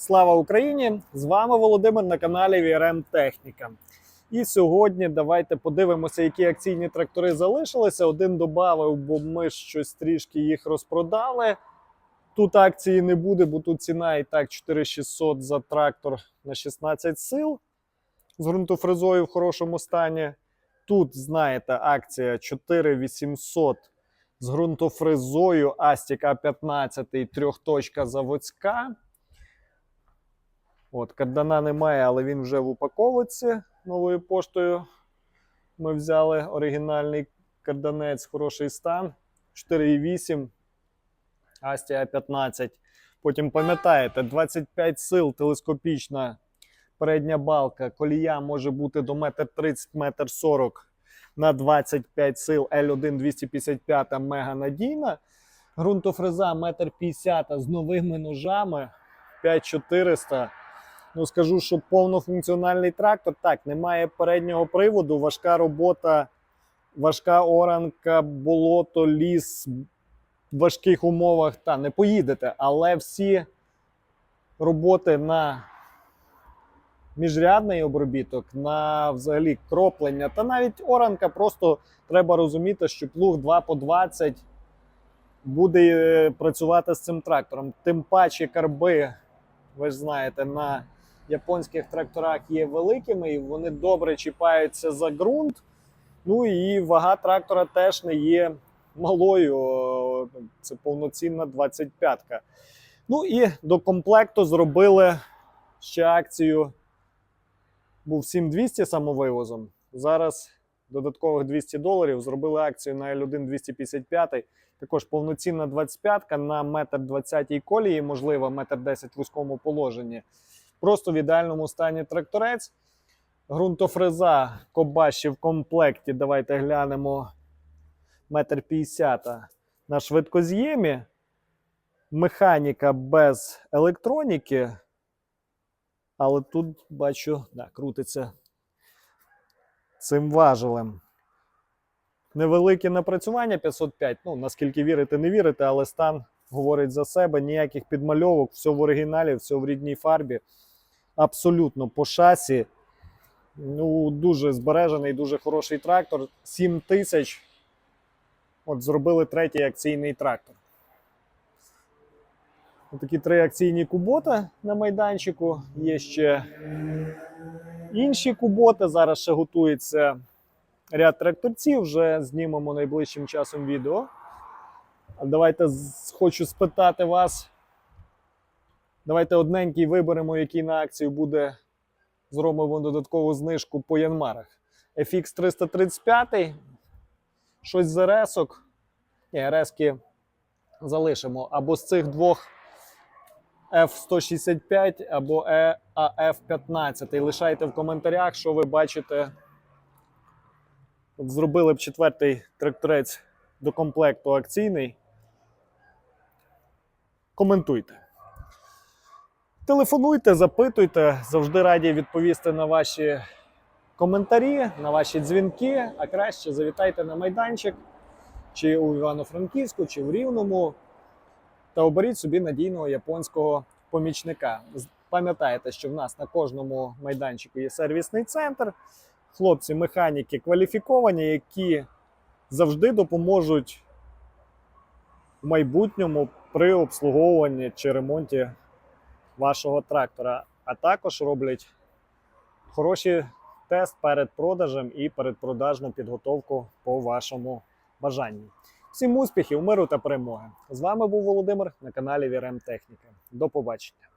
Слава Україні! З вами Володимир на каналі VRM Техніка. І сьогодні давайте подивимося, які акційні трактори залишилися. Один додав, бо ми щось трішки їх розпродали. Тут акції не буде, бо тут ціна і так 4600 за трактор на 16 сил з ґрунтофрезою в хорошому стані. Тут, знаєте, акція 4800 з ґрунтофрезою Астік А15 трьохточка заводська. От, кардана немає, але він вже в упаковці новою поштою. Ми взяли оригінальний карданець, хороший стан. 4,8 Астія 15. Потім пам'ятаєте, 25 сил телескопічна передня балка. Колія може бути до 1,30 метр 40 на 25 сил L1 255 мега надійна. Грунтофреза 1,50 м з новими ножами 5400. Ну, скажу, що повнофункціональний трактор. Так, немає переднього приводу, важка робота, важка оранка, болото, ліс в важких умовах. Та не поїдете, але всі роботи на міжрядний обробіток, на взагалі кроплення, та навіть оранка, просто треба розуміти, що плуг 2 по 20 буде е, працювати з цим трактором. Тим паче карби, ви ж знаєте, на японських тракторах є великими, і вони добре чіпаються за ґрунт. Ну і вага трактора теж не є малою. Це повноцінна 25-ка. Ну і до комплекту зробили ще акцію. Був 7200 самовивозом. Зараз додаткових 200 доларів. Зробили акцію на L1 255. Також повноцінна 25-ка на 1,20 м колії, можливо, 1,10 м в вузькому положенні. Просто в ідеальному стані тракторець. Грунтофреза Кобаші в комплекті. Давайте глянемо 1,50 м на швидкоз'ємі. Механіка без електроніки. Але тут бачу, да, крутиться цим важелем. Невелике напрацювання 505. Ну, наскільки вірите, не вірите, але стан говорить за себе. Ніяких підмальовок, все в оригіналі, все в рідній фарбі. Абсолютно по шасі. Ну, дуже збережений, дуже хороший трактор. 7 тисяч. От зробили третій акційний трактор. Такі три акційні кубота на майданчику. Є ще інші куботи. Зараз ще готується ряд тракторців. Вже знімемо найближчим часом відео. А Давайте хочу спитати вас. Давайте одненький виберемо, який на акцію буде. Зробимо додаткову знижку по янмарах. FX 335. Щось з РСок. Ні, РСки залишимо. Або з цих двох F165 або E AF15. Лишайте в коментарях, що ви бачите. Зробили б четвертий тракторець до комплекту акційний. Коментуйте. Телефонуйте, запитуйте, завжди раді відповісти на ваші коментарі, на ваші дзвінки, а краще завітайте на майданчик чи у Івано-Франківську, чи в Рівному та оберіть собі надійного японського помічника. Пам'ятайте, що в нас на кожному майданчику є сервісний центр. Хлопці, механіки кваліфіковані, які завжди допоможуть в майбутньому при обслуговуванні чи ремонті вашого трактора, а також роблять хороший тест перед продажем і передпродажну підготовку по вашому бажанню. Всім успіхів, миру та перемоги! З вами був Володимир на каналі Вірем Техніка. До побачення.